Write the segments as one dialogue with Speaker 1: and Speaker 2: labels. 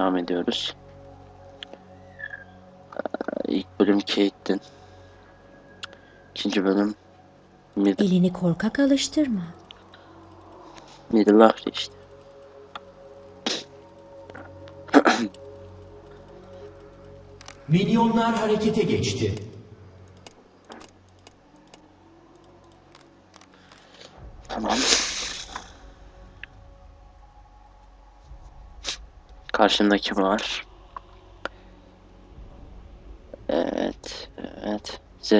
Speaker 1: devam ediyoruz. Ee, İlk bölüm Kate'tin. İkinci bölüm Mid
Speaker 2: Elini korkak alıştırma.
Speaker 1: Middle işte.
Speaker 3: Minyonlar harekete geçti.
Speaker 1: Karşımdaki var. Evet, evet. Z.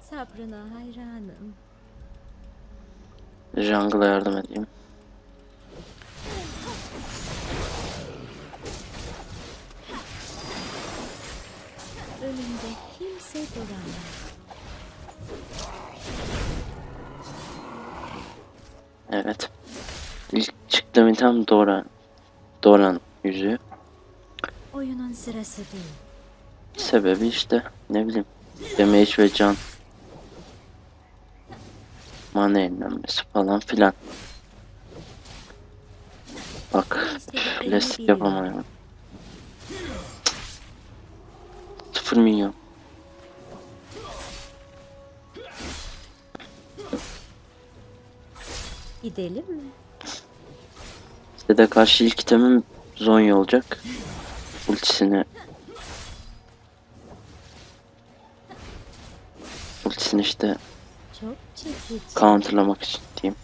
Speaker 2: Sabrına hayranım.
Speaker 1: Jungle'a yardım edeyim. Çıktığım item Doran. Doran yüzüğü.
Speaker 2: Oyunun sırası değil.
Speaker 1: Sebebi işte ne bileyim damage ve can. Mana yenilenmesi falan filan. Bak plastik yapamıyorum. Sıfır milyon.
Speaker 2: Gidelim mi?
Speaker 1: Size de karşı ilk itemim Zonya olacak. Ultisini Ultisini işte counterlamak için diyeyim.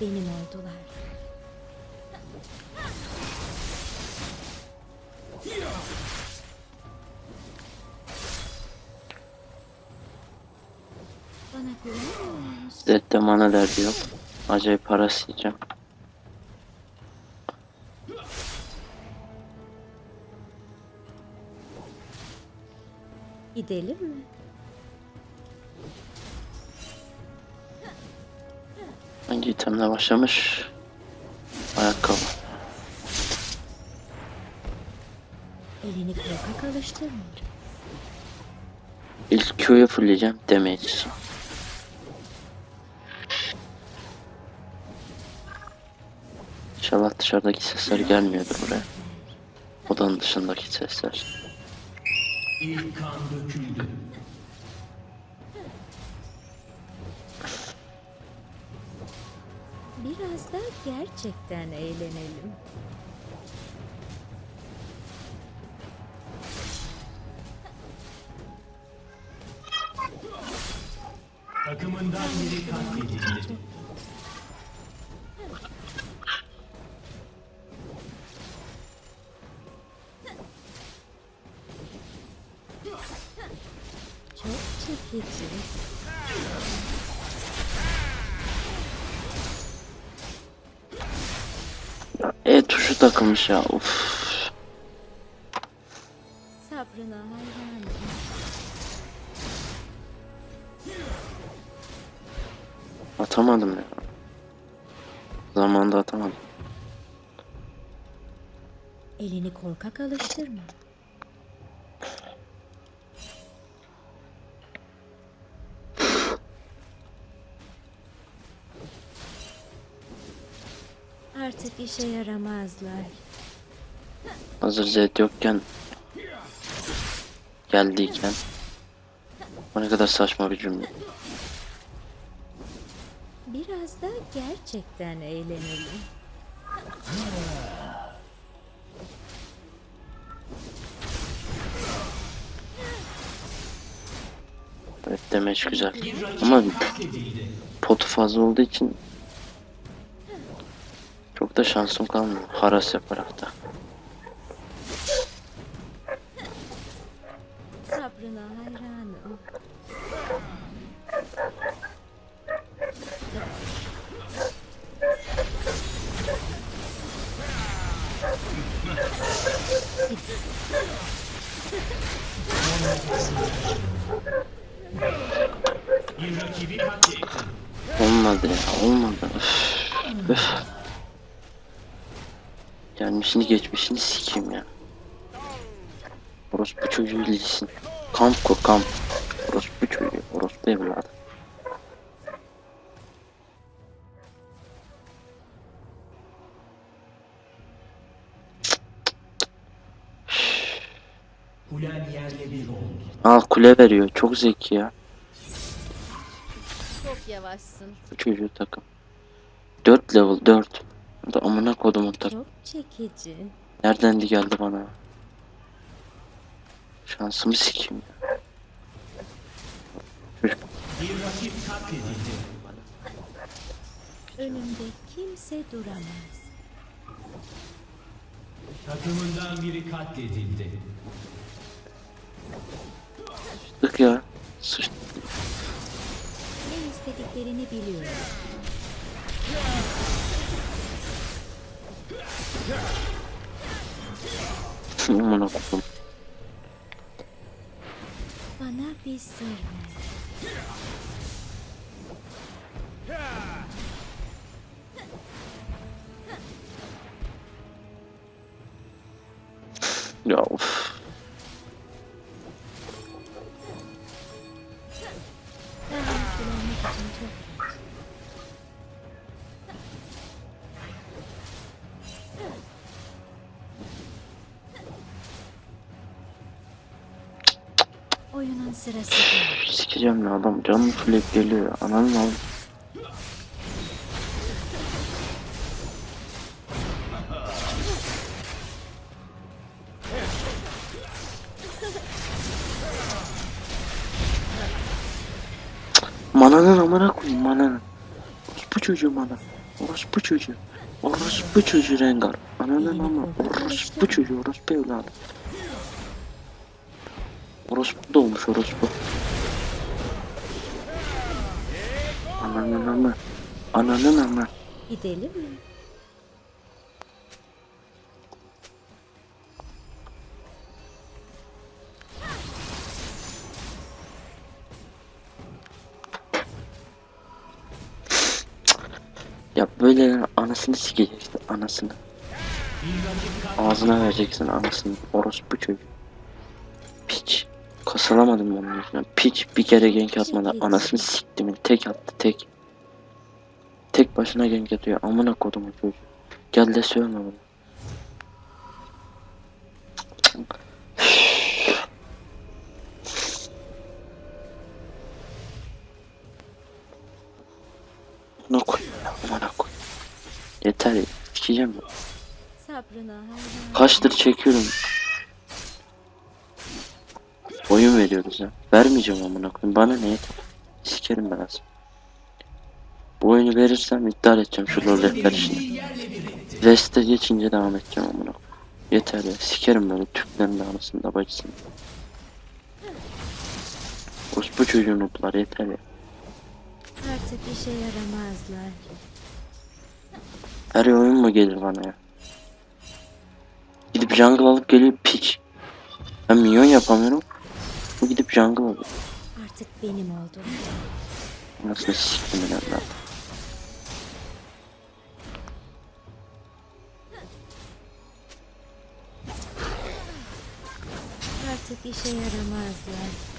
Speaker 2: Benim oldular. Bana?
Speaker 1: Zed'de mana derdi yok. Acayip para isteyeceğim.
Speaker 2: Gidelim mi?
Speaker 1: Hangi itemle başlamış? Ayakkabı.
Speaker 2: Elini korkak alıştırma.
Speaker 1: İlk Q'yu fullleyeceğim. Damage. İnşallah dışarıdaki sesler gelmiyordur buraya. Odanın dışındaki sesler.
Speaker 3: İlk kan döküldü.
Speaker 2: Biraz da gerçekten eğlenelim.
Speaker 3: Takımından biri katledildi.
Speaker 1: E tuşu takılmış ya. Uf.
Speaker 2: Sabrına hayranım.
Speaker 1: Atamadım ya. Zamanında atamadım.
Speaker 2: Elini korkak alıştırma. İşe yaramazlar.
Speaker 1: Hazır Zed yokken geldiyken o ne kadar saçma bir cümle.
Speaker 2: Biraz da gerçekten eğlenelim.
Speaker 1: Evet demeç güzel. Ama potu fazla olduğu için çok da şansım kalmıyor. Haras yaparak da. Geçmişini sikeyim ya. Orospu çocuğu lisin. Kamp kur kamp. Orospu çocuğu. Orospu evladı. Al kule veriyor. Çok zeki ya.
Speaker 2: Çok yavaşsın.
Speaker 1: Çocuğu takım. 4 level 4. Da amına kodumun takım.
Speaker 2: Çok çekici.
Speaker 1: Nereden de geldi bana? Şansımı sikeyim ya. Çocuk
Speaker 3: Bir rakip katledildi.
Speaker 2: Önümde kimse duramaz.
Speaker 3: Takımından biri katledildi.
Speaker 1: sıçtık ya. Sıçtık.
Speaker 2: Ne istediklerini biliyorum.
Speaker 1: Amına kodum.
Speaker 2: Bana bir sır ver.
Speaker 1: Ya of.
Speaker 2: Oyunun sırası değil.
Speaker 1: Sikeceğim ya adam canım fulek geliyor. Ananı al. Mananın amına koyayım mananın. Orospu çocuğu mana. Orospu çocuğu. Orospu çocuğu rengar. Ananın ama. Orospu çocuğu. Orospu evladı. Orospu doğmuş orospu. Ananın ama. Ananın ama.
Speaker 2: Gidelim mi?
Speaker 1: Ya böyle anasını sikeceksin anasını. Ağzına vereceksin anasını. Orospu çocuğu. Kasılamadım onun yüzünden. Piç bir kere genk atmadı. Anasını siktim. Tek attı tek. Tek başına genk atıyor. Amına kodumu çocuğu. Gel de sövme bunu. Amına koy. Amına koy. Yeter. Sikeceğim
Speaker 2: hayran.
Speaker 1: Kaçtır çekiyorum. Veriyoruz ya. Vermeyeceğim amına koyayım. Bana ne? Sikerim ben az. Bu oyunu verirsem iptal edeceğim şu lol rehber işini. Reste geçince devam edeceğim amına koyayım. Yeter ya. Sikerim böyle Türklerin de anasını da bacısını. Orospu çocuğun nutlar yeter ya.
Speaker 2: Artık işe yaramazlar.
Speaker 1: Her oyun mu gelir bana ya? Gidip jungle alıp geliyor piç. Ben minyon yapamıyorum. Bu gidip jungle alıyor.
Speaker 2: Artık benim oldum.
Speaker 1: Nasıl siktim ben evladım.
Speaker 2: Artık işe yaramazlar.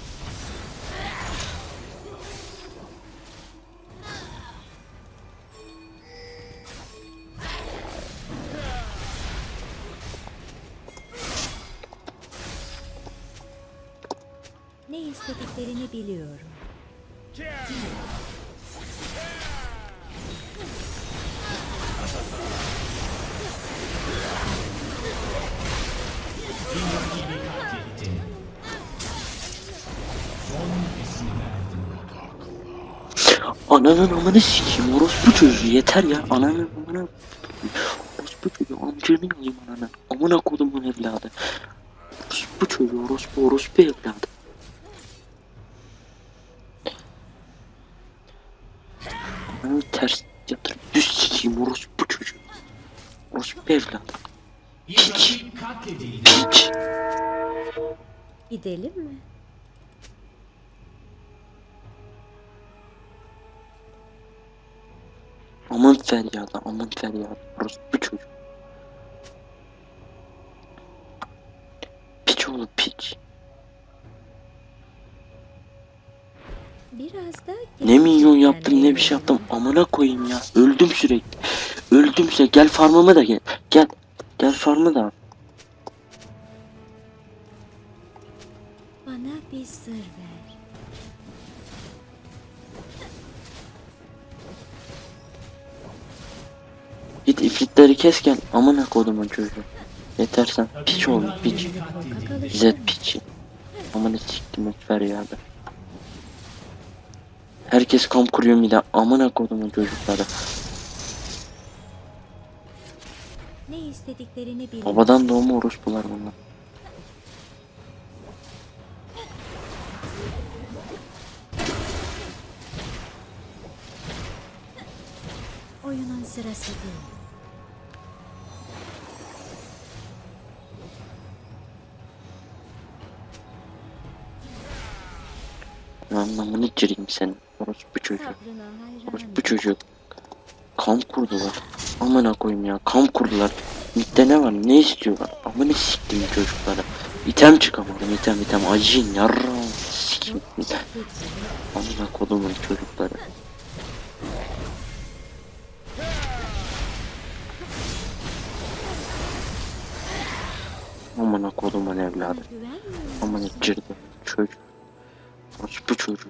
Speaker 2: İstediklerini biliyorum.
Speaker 1: Ananın amını sikeyim orospu çocuğu yeter ya. Ananın amına orospu çocuğu amcını alayım ananı amına kodumun evladı. Orospu çocuğu orospu orospu evladı Ananı ters yatırıp düz sikeyim orospu çocuğu orospu evladı
Speaker 3: Bir rakip katledildi.
Speaker 1: Hiç.
Speaker 2: Gidelim mi?
Speaker 1: Aman feryadı aman feryadı. Burası bu çocuk. Piç oğlu piç. Ne minyon yaptım ne bir şey yaptım. Amına koyayım ya. Öldüm sürekli. Öldüm sürekli. Gel farmıma da gel. Gel. Gel farmı da.
Speaker 2: Bana bir sır ver.
Speaker 1: Git ifritleri kes gel. Amına kodumun çocuğu. Yeter sen. Piç oğlu piç.
Speaker 2: Mı?
Speaker 1: piçi. Amına siktim ekber ya be. Herkes kamp kuruyor bir de amına kodumun çocukları.
Speaker 2: Ne istediklerini bil.
Speaker 1: Babadan doğma orospular bunlar.
Speaker 2: Oyunun sırası değil.
Speaker 1: Anlamını cireyim senin. Orospu çocuğu. Orospu çocuğu. Kamp kurdular. Amına koyayım ya. Kamp kurdular. Mitte ne var? Ne istiyorlar? Amına siktim çocuklara. İtem çıkamadım. İtem item. Acıyın yarram. Sikim. Amına kodumun çocukları. Amına kodumun evladı. Amına cirdi. Çocuk. Bu çocuğu.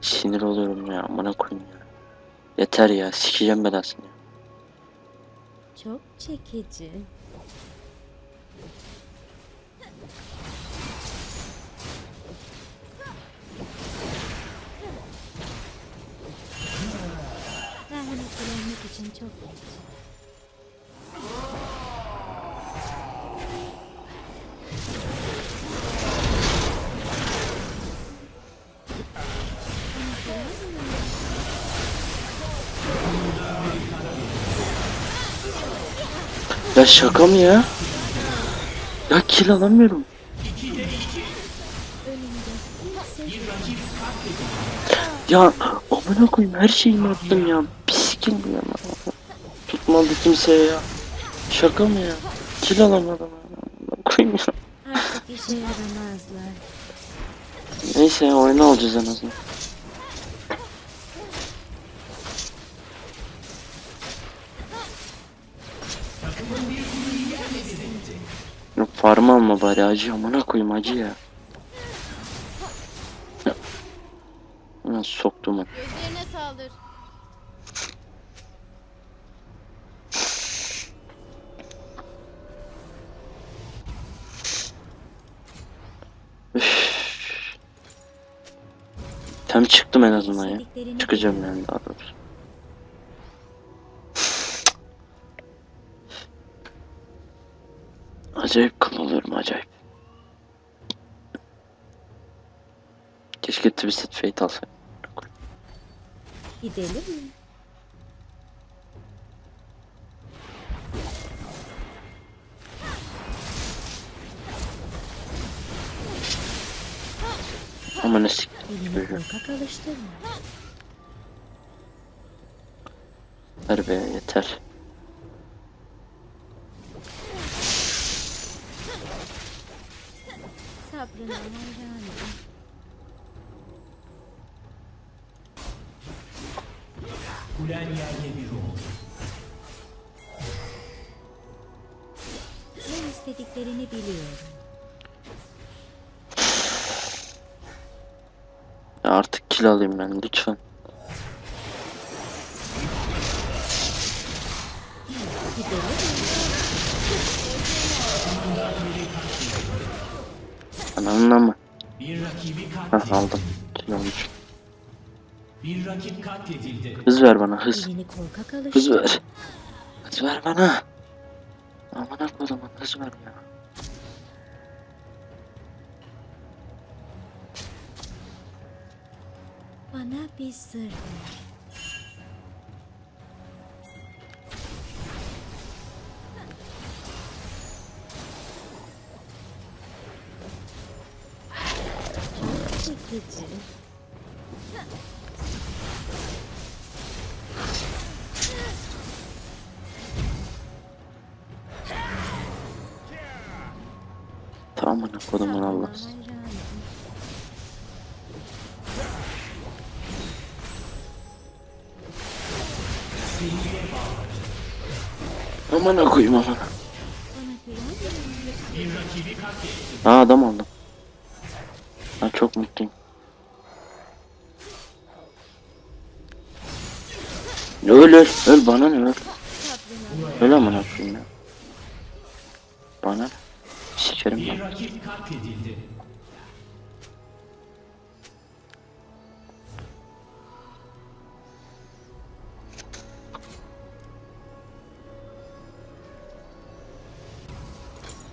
Speaker 1: Sinir oluyorum ya. Amına koyayım ya. Yeter ya. Sikeceğim belasını ya.
Speaker 2: Çok çekici. Merhametlenmek için çok geç.
Speaker 1: Ya şaka mı ya? Ya kill alamıyorum. Ya amına koyayım her şeyimi attım ya. Pis kill bu ya. Tutmadı kimseye ya. Şaka mı ya? Kill alamadım. Amına koyayım ya.
Speaker 2: yaramazlar.
Speaker 1: Neyse ya oyunu alacağız en azından. Alma bari acı amına koyayım acı ya. Ulan soktum onu.
Speaker 4: Gözlerine saldır.
Speaker 1: Tam çıktım en azından ya. Çıkacağım yani daha doğrusu. Acayip kıl oluyorum acayip. Keşke Twisted Fate alsaydım.
Speaker 2: Gidelim mi?
Speaker 1: Ama ne sik.
Speaker 2: Elini
Speaker 1: Çocuğu.
Speaker 2: korkak alıştırma.
Speaker 1: Ver be yeter.
Speaker 3: Kulen yerle bir oldu.
Speaker 2: Ne istediklerini biliyorum.
Speaker 1: Artık kill alayım ben lütfen. Ananla mı?
Speaker 3: Bir rakibi
Speaker 1: Hah aldım. Kill almış.
Speaker 3: Bir rakip katledildi.
Speaker 1: Hız ver bana hız. Hız ver. Hız ver bana. Amına kodumun hız ver ya.
Speaker 2: Bana bir sır ver.
Speaker 1: Aman koyayım aman. Aa adam aldım. Ben çok mutluyum. Öl öl öl bana ne öl. Öl amına koyayım ya. Bana? Sikerim ben.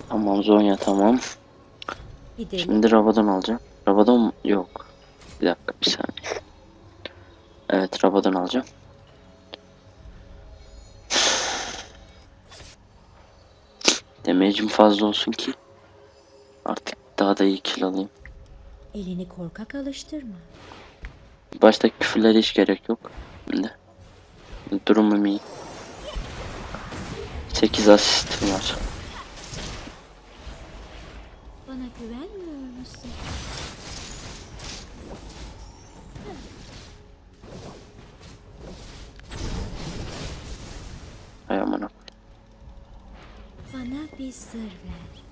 Speaker 1: Tamam Zonya tamam.
Speaker 2: gidelim.
Speaker 1: Şimdi Rabadon alacağım. Rabadon yok. Bir dakika bir saniye. Evet Rabadon alacağım. Damage'im fazla olsun ki artık daha da iyi kill alayım.
Speaker 2: Elini korkak alıştırma.
Speaker 1: Başta küfürlere hiç gerek yok. Şimdi durumum iyi. 8 asistim var.
Speaker 2: Bana güvenmiyor musun?
Speaker 1: Hay amına.
Speaker 2: Bana bir sır ver.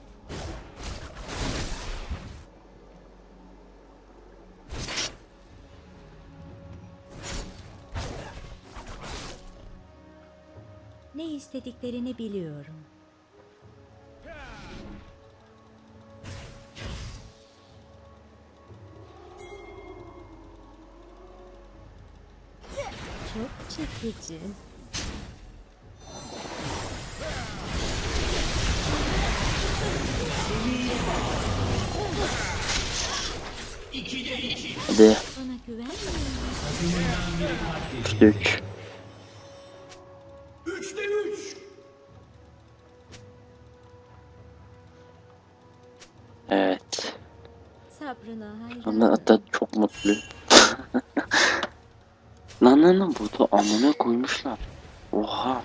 Speaker 2: Ne istediklerini biliyorum. Çekici.
Speaker 1: Hadi
Speaker 2: Bana güvenmiyor?
Speaker 1: Lan burada amına koymuşlar. Oha.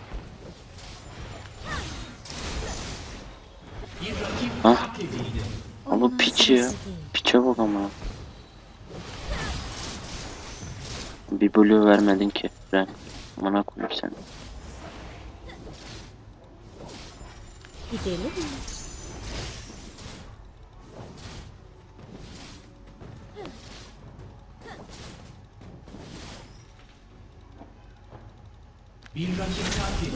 Speaker 1: Ah.
Speaker 3: katledildi.
Speaker 1: Ama piç ya. Piçe bak ama. Bir blue vermedin ki. Ben amına koyayım seni.
Speaker 2: Gidelim mi?
Speaker 3: Bir rakip.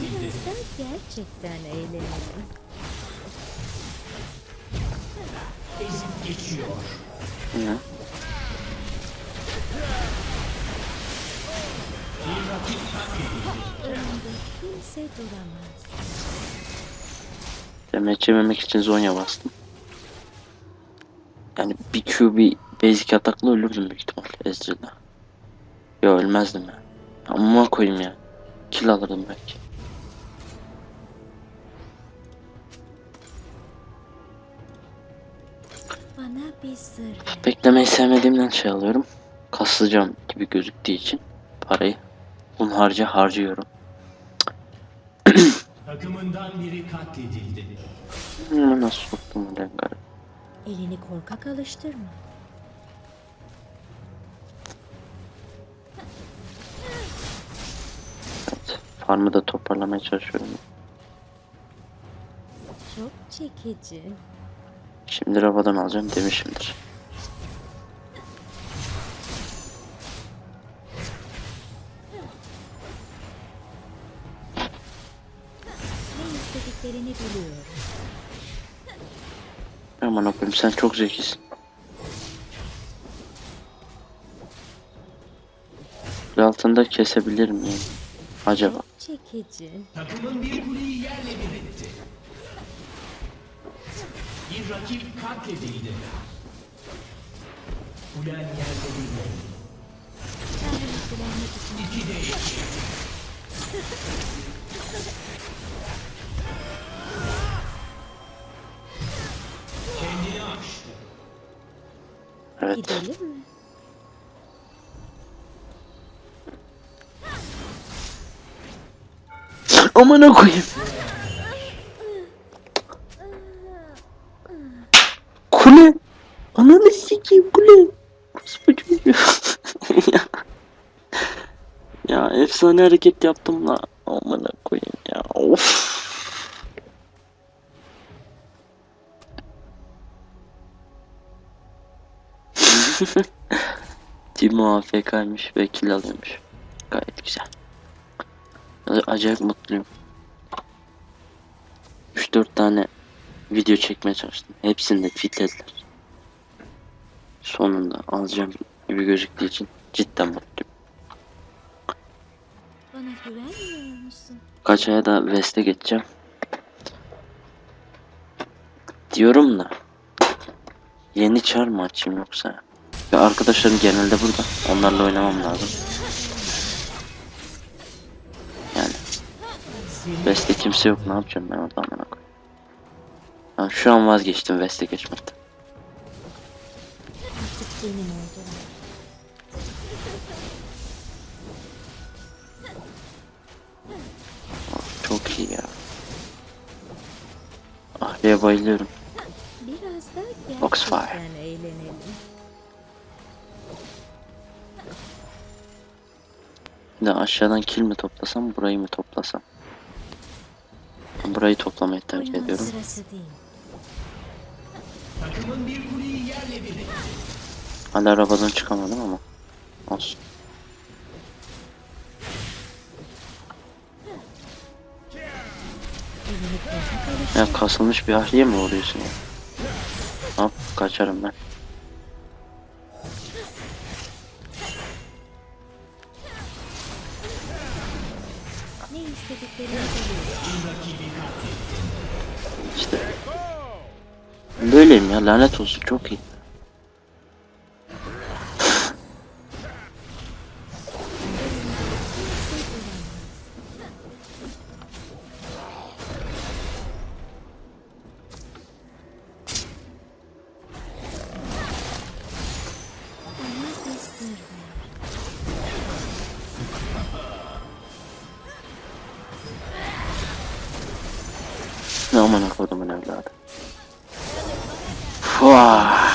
Speaker 2: Biraz da gerçekten eğlenelim.
Speaker 3: Ezip geçiyor.
Speaker 1: Ne?
Speaker 3: Bir rakip katledildi.
Speaker 2: Önümde kimse duramaz.
Speaker 1: Demet yememek için Zonya bastım. Yani bir Q bir basic atakla ölürdüm büyük ihtimal Ezreal'da. Yo ölmezdim ya. Amma koyayım ya. Kill alırdım belki. Beklemeyi sevmediğimden şey alıyorum. Kaslayacağım gibi gözüktüğü için parayı hunharca harcıyorum.
Speaker 3: Takımından biri katledildi.
Speaker 1: Nasıl soktum bu rengarı?
Speaker 2: Elini korkak alıştırma.
Speaker 1: Farmı da toparlamaya çalışıyorum.
Speaker 2: Çok çekici.
Speaker 1: Şimdi rabadan alacağım demişimdir.
Speaker 2: İstediklerini biliyorum.
Speaker 1: Aman okuyayım sen çok zekisin. Altında kesebilir miyim? Acaba?
Speaker 2: Çekici.
Speaker 3: Takımın bir kuleyi yerle bir etti. Bir rakip katledildi. Kulen yerde bir oldu.
Speaker 2: Tanrı'nı kullanmak için
Speaker 3: İki de iki. Kendini aştı.
Speaker 1: Evet.
Speaker 2: gidelim mi?
Speaker 1: Amına koyayım. Kule. Ananı sikeyim kule. Ya. ya efsane hareket yaptım la. Amına koyayım ya. Of. Timo AFK'ymış ve kill alıyormuş. Gayet güzel. Acayip mutluyum. 3-4 tane video çekmeye çalıştım. Hepsini de fitlediler. Sonunda alacağım gibi gözüktüğü için cidden mutluyum. Kaç aya da West'e geçeceğim. Diyorum da yeni çar mı açayım yoksa? Ya arkadaşlarım genelde burada. Onlarla oynamam lazım. West'te kimse yok. Ne yapacağım ben orada amına koyayım. Şu an vazgeçtim West'e geçmekten.
Speaker 2: Oldular.
Speaker 1: Çok iyi ya. Ahri'ye bayılıyorum. Bir de aşağıdan kill mi toplasam burayı mı toplasam? Burayı toplamayı tercih ediyorum. Hala arabadan çıkamadım ama. Olsun. Ya kasılmış bir ahliye mi vuruyorsun ya? Hop kaçarım ben.
Speaker 2: Ne istediklerini.
Speaker 1: İşte. Böyleyim ya lanet olsun çok iyi. Ne aman kodumun evladı. Fuah.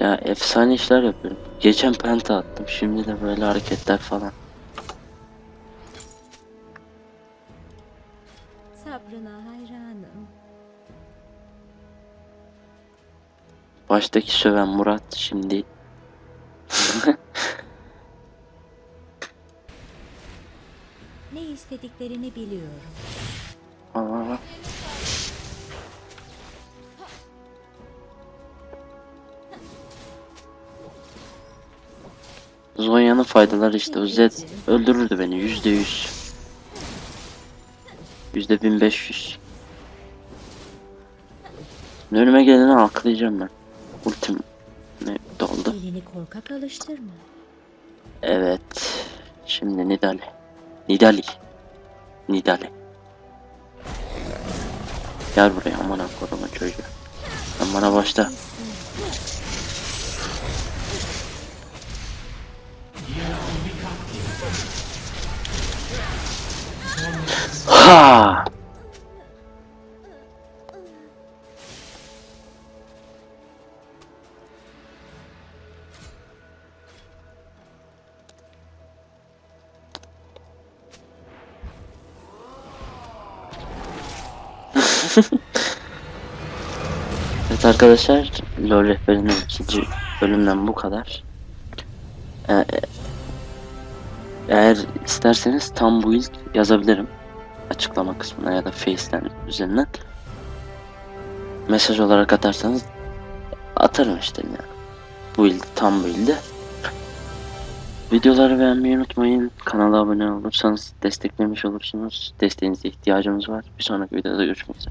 Speaker 1: Ya efsane işler yapıyorum. Geçen penta attım. Şimdi de böyle hareketler falan.
Speaker 2: Sabrına hayranım.
Speaker 1: Baştaki söven Murat şimdi
Speaker 2: istediklerini biliyorum.
Speaker 1: Aa. Zonya'nın faydaları işte Z öldürürdü beni yüzde yüz. Yüzde bin beş yüz. Önüme geleni aklayacağım ben. Ultim ne doldu?
Speaker 2: Elini korkak alıştırma.
Speaker 1: Evet. Şimdi Nidali. Nidali. Nidali. Gel buraya aman koruma çocuğu. Sen bana başla. Ha! Evet arkadaşlar, LoL rehberinin ikinci bölümden bu kadar. Ee, eğer isterseniz tam build yazabilirim. Açıklama kısmına ya da Face'den üzerinden. Mesaj olarak atarsanız atarım işte ya. Build, tam build'i. Videoları beğenmeyi unutmayın. Kanala abone olursanız desteklemiş olursunuz. Desteğinize ihtiyacımız var. Bir sonraki videoda görüşmek üzere.